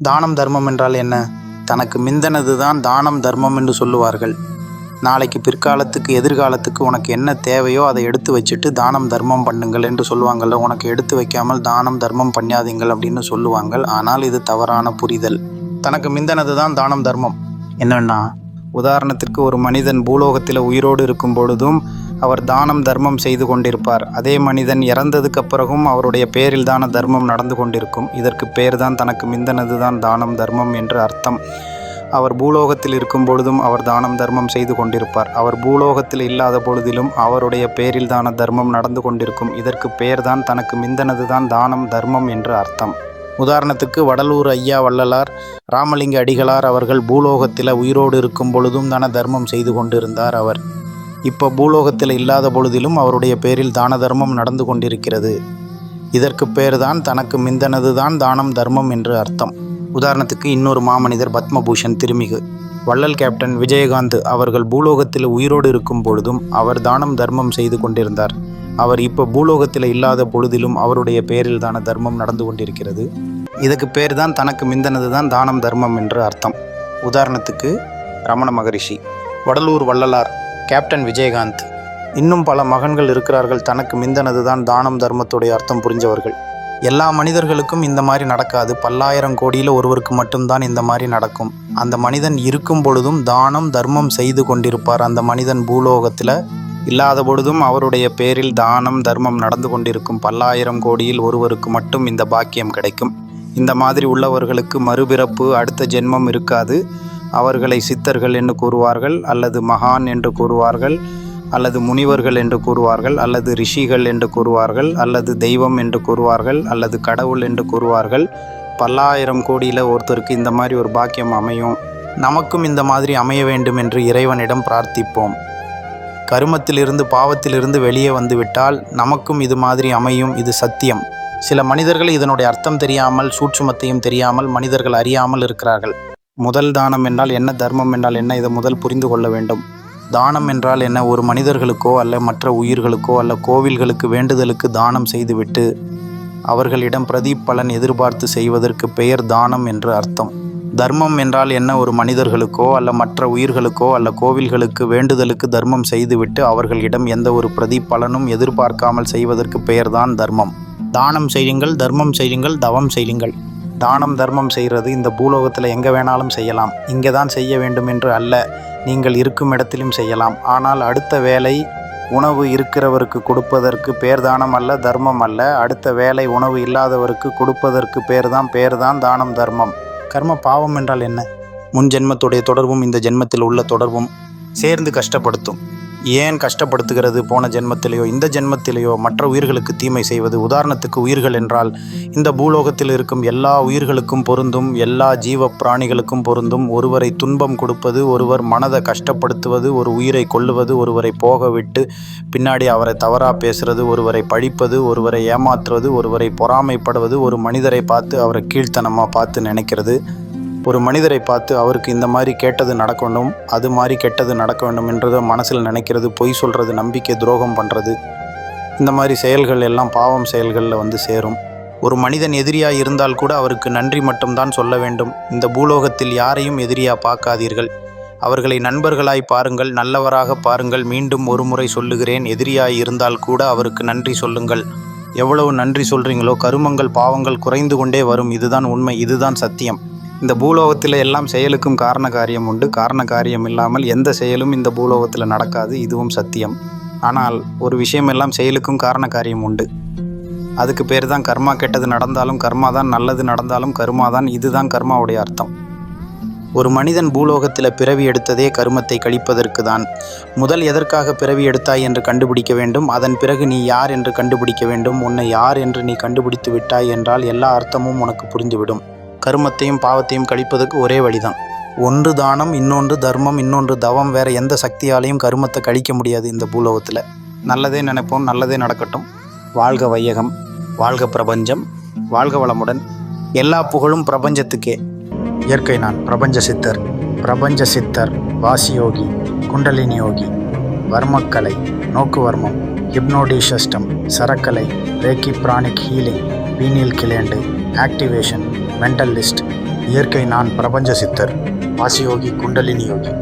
தானம் தர்மம் என்றால் என்ன? தனக்கு மிந்தனது தான் தானம் தர்மம் என்று சொல்லுவார்கள். நாளைக்கு பிற்காலத்துக்கு எதிர்காலத்துக்கு உனக்கு என்ன தேவையோ அதை எடுத்து வச்சுட்டு தானம் தர்மம் பண்ணுங்கள் என்று சொல்லுவாங்கள்ல உனக்கு எடுத்து வைக்காமல் தானம் தர்மம் பண்ணாதீங்கள் அப்படின்னு சொல்லுவாங்கள். ஆனால் இது தவறான புரிதல். தனக்கு மிந்தனது தான் தானம் தர்மம். என்னன்னா உதாரணத்திற்கு ஒரு மனிதன் பூலோகத்தில் உயிரோடு இருக்கும் பொழுதும் அவர் தானம் தர்மம் செய்து கொண்டிருப்பார். அதே மனிதன் இறந்ததுக்கு பிறகும் அவருடைய பேரில் தான தர்மம் நடந்து கொண்டிருக்கும். இதற்கு பேர் தான் தனக்கு மிந்தனது தான் தானம் தர்மம் என்று அர்த்தம். அவர் பூலோகத்தில் இருக்கும் பொழுதும் அவர் தானம் தர்மம் செய்து கொண்டிருப்பார். அவர் பூலோகத்தில் இல்லாத பொழுதிலும் அவருடைய பேரில் தான தர்மம் நடந்து கொண்டிருக்கும். இதற்கு பெயர்தான் தனக்கு மிந்தனது தான் தானம் தர்மம் என்று அர்த்தம். உதாரணத்துக்கு வடலூர் ஐயா வள்ளலார் ராமலிங்க அடிகளார் அவர்கள் பூலோகத்தில் உயிரோடு இருக்கும் பொழுதும் தான தர்மம் செய்து கொண்டிருந்தார் அவர். இப்போ பூலோகத்தில் இல்லாத பொழுதிலும் அவருடைய பேரில் தான தர்மம் நடந்து கொண்டிருக்கிறது. இதற்கு பேர்தான் தனக்கு மிந்தனது தான் தானம் தர்மம் என்று அர்த்தம். உதாரணத்துக்கு இன்னொரு மாமனிதர் பத்மபூஷன் திருமிகு. வள்ளல் கேப்டன் விஜயகாந்த் அவர்கள் பூலோகத்தில் உயிரோடு இருக்கும் பொழுதும் அவர் தானம் தர்மம் செய்து கொண்டிருந்தார். அவர் இப்போ பூலோகத்தில் இல்லாத பொழுதிலும் அவருடைய பேரில் தான தர்மம் நடந்து கொண்டிருக்கிறது. இதுக்கு பேர் தான் தனக்கு மிந்தனது தான் தானம் தர்மம் என்று அர்த்தம். உதாரணத்துக்கு ரமண மகரிஷி வடலூர் வள்ளலார் கேப்டன் விஜயகாந்த். இன்னும் பல மகன்கள் இருக்கிறார்கள் தனக்கு மிந்தனது தான் தானம் தர்மத்துடைய அர்த்தம் புரிஞ்சவர்கள். எல்லா மனிதர்களுக்கும் இந்த மாதிரி நடக்காது. பல்லாயிரம் கோடியில் ஒருவருக்கு மட்டும்தான் இந்த மாதிரி நடக்கும். அந்த மனிதன் இருக்கும் பொழுதும் தானம் தர்மம் செய்து கொண்டிருப்பார். அந்த மனிதன் பூலோகத்தில் இல்லாத பொழுதும் அவருடைய பேரில் தானம் தர்மம் நடந்து கொண்டிருக்கும் பல்லாயிரம் கோடியில் ஒருவருக்கு மட்டும் இந்த பாக்கியம் கிடைக்கும். இந்த மாதிரி உள்ளவர்களுக்கு மறுபிறப்பு அடுத்த ஜென்மம் இருக்காது. அவர்களை சித்தர்கள் என்று கூறுவார்கள் அல்லது மகான் என்று கூறுவார்கள் அல்லது முனிவர்கள் என்று கூறுவார்கள் அல்லது ரிஷிகள் என்று கூறுவார்கள் அல்லது தெய்வம் என்று கூறுவார்கள் அல்லது கடவுள் என்று கூறுவார்கள். பல்லாயிரம் கோடியில் ஒருத்தருக்கு இந்த மாதிரி ஒரு பாக்கியம் அமையும். நமக்கும் இந்த மாதிரி அமைய வேண்டும் என்று இறைவனிடம் பிரார்த்திப்போம். கருமத்திலிருந்து பாவத்திலிருந்து வெளியே வந்துவிட்டால் நமக்கும் இது மாதிரி அமையும் இது சத்தியம். சில மனிதர்கள் இதனுடைய அர்த்தம் தெரியாமல் சூட்சுமத்தையும் தெரியாமல் மனிதர்கள் அறியாமல் இருக்கிறார்கள். முதல் தானம் என்றால் என்ன தர்மம் என்றால் என்ன இதை முதல் புரிந்து கொள்ள வேண்டும். தானம் என்றால் என்ன ஒரு மனிதர்களுக்கோ அல்ல மற்ற உயிர்களுக்கோ அல்ல கோவில்களுக்கு வேண்டுதலுக்கு தானம் செய்துவிட்டு அவர்களிடம் பிரதி பலன் எதிர்பார்த்து செய்வதற்கு பெயர் தானம் என்று அர்த்தம். தர்மம் என்றால் என்ன? ஒரு மனிதர்களுக்கோ அல்ல மற்ற உயிர்களுக்கோ அல்ல கோவில்களுக்கு வேண்டுதலுக்கு தர்மம் செய்துவிட்டு அவர்களிடம் எந்த ஒரு பிரதிபலனும் எதிர்பார்க்காமல் செய்வதற்கு பெயர்தான் தர்மம். தானம் செய்யுங்கள் தர்மம் செய்யுங்கள் தவம் செய்யுங்கள். தானம் தர்மம் செய்கிறது இந்த பூலோகத்தில் எங்கே வேணாலும் செய்யலாம். இங்கே தான் செய்ய வேண்டும் என்று அல்ல நீங்கள் இருக்கும் இடத்திலும் செய்யலாம். ஆனால் அடுத்த வேலை உணவு இருக்கிறவருக்கு கொடுப்பதற்கு பேர் தானம் அல்ல தர்மம் அல்ல. அடுத்த வேலை உணவு இல்லாதவருக்கு கொடுப்பதற்கு பேர் தான் பேர் தான் தானம் தர்மம். கர்ம பாவம் என்றால் என்ன? முன் ஜென்மத்துடைய தொடர்பும் இந்த ஜென்மத்தில் உள்ள தொடர்பும் சேர்ந்து கஷ்டப்படுத்தும். ஏன் கஷ்டப்படுத்துகிறது? போன ஜென்மத்திலேயோ இந்த ஜென்மத்திலேயோ மற்ற உயிர்களுக்கு தீமை செய்வது உதாரணத்துக்கு உயிர்கள் என்றால் இந்த பூலோகத்தில் இருக்கும் எல்லா உயிர்களுக்கும் பொருந்தும் எல்லா ஜீவ பிராணிகளுக்கும் பொருந்தும் ஒருவரை துன்பம் கொடுப்பது ஒருவர் மனதை கஷ்டப்படுத்துவது ஒரு உயிரை கொல்லுவது ஒருவரை போக விட்டு பின்னாடி அவரை தவறாக பேசுறது ஒருவரை பழிப்பது ஒருவரை ஏமாற்றுவது ஒருவரை பொறாமைப்படுவது ஒரு மனிதரை பார்த்து அவரை கீழ்த்தனமாக பார்த்து நினைக்கிறது. ஒரு மனிதரை பார்த்து அவருக்கு இந்த மாதிரி கேட்டது நடக்கணும் அது மாதிரி கெட்டது நடக்க வேண்டும் என்றதை மனசில் நினைக்கிறது பொய் சொல்கிறது நம்பிக்கை துரோகம் பண்ணுறது இந்த மாதிரி செயல்கள் எல்லாம் பாவம் செயல்களில் வந்து சேரும். ஒரு மனிதன் எதிரியாக இருந்தால் கூட அவருக்கு நன்றி மட்டும்தான் சொல்ல வேண்டும். இந்த பூலோகத்தில் யாரையும் எதிரியாக பார்க்காதீர்கள். அவர்களை நண்பர்களாய் பாருங்கள் நல்லவராக பாருங்கள். மீண்டும் ஒரு முறை சொல்லுகிறேன் எதிரியாய் இருந்தால் கூட அவருக்கு நன்றி சொல்லுங்கள். எவ்வளவு நன்றி சொல்கிறீங்களோ கருமங்கள் பாவங்கள் குறைந்து கொண்டே வரும். இதுதான் உண்மை இதுதான் சத்தியம். இந்த பூலோகத்தில் எல்லாம் செயலுக்கும் காரண காரியம் உண்டு. காரண காரியம் இல்லாமல் எந்த செயலும் இந்த பூலோகத்தில் நடக்காது. இதுவும் சத்தியம். ஆனால் ஒரு விஷயம் எல்லாம் செயலுக்கும் காரண காரியம் உண்டு. அதுக்கு பேர் தான் கர்மா. கெட்டது நடந்தாலும் கர்மா தான் நல்லது நடந்தாலும் கர்மா தான் இதுதான் கர்மாவுடைய அர்த்தம். ஒரு மனிதன் பூலோகத்தில் பிறவி எடுத்ததே கருமத்தை கழிப்பதற்கு தான் முதல் எதற்காக பிறவி எடுத்தாய் என்று கண்டுபிடிக்க வேண்டும்? அதன் பிறகு நீ யார் என்று கண்டுபிடிக்க வேண்டும்? உன்னை யார் என்று நீ கண்டுபிடித்து விட்டாய் என்றால் எல்லா அர்த்தமும் உனக்கு புரிந்துவிடும். கருமத்தையும் பாவத்தையும் கழிப்பதற்கு ஒரே வழிதான். ஒன்று தானம் இன்னொன்று தர்மம் இன்னொன்று தவம் வேற எந்த சக்தியாலையும் கருமத்தை கழிக்க முடியாது இந்த பூலோகத்தில். நல்லதே நினைப்போம் நல்லதே நடக்கட்டும். வாழ்க வையகம் வாழ்க பிரபஞ்சம் வாழ்க வளமுடன். எல்லா புகழும் பிரபஞ்சத்துக்கே. இயற்கை நான் பிரபஞ்ச சித்தர் பிரபஞ்ச சித்தர் வாசியோகி குண்டலினி யோகி வர்மக்கலை நோக்கு வர்மம் hypnotism சரக்கலை reiki pranic healing pineal gland activation mental list இயற்கை நான் பிரபஞ்ச சித்தர் வாசியோகி குண்டலினி யோகி.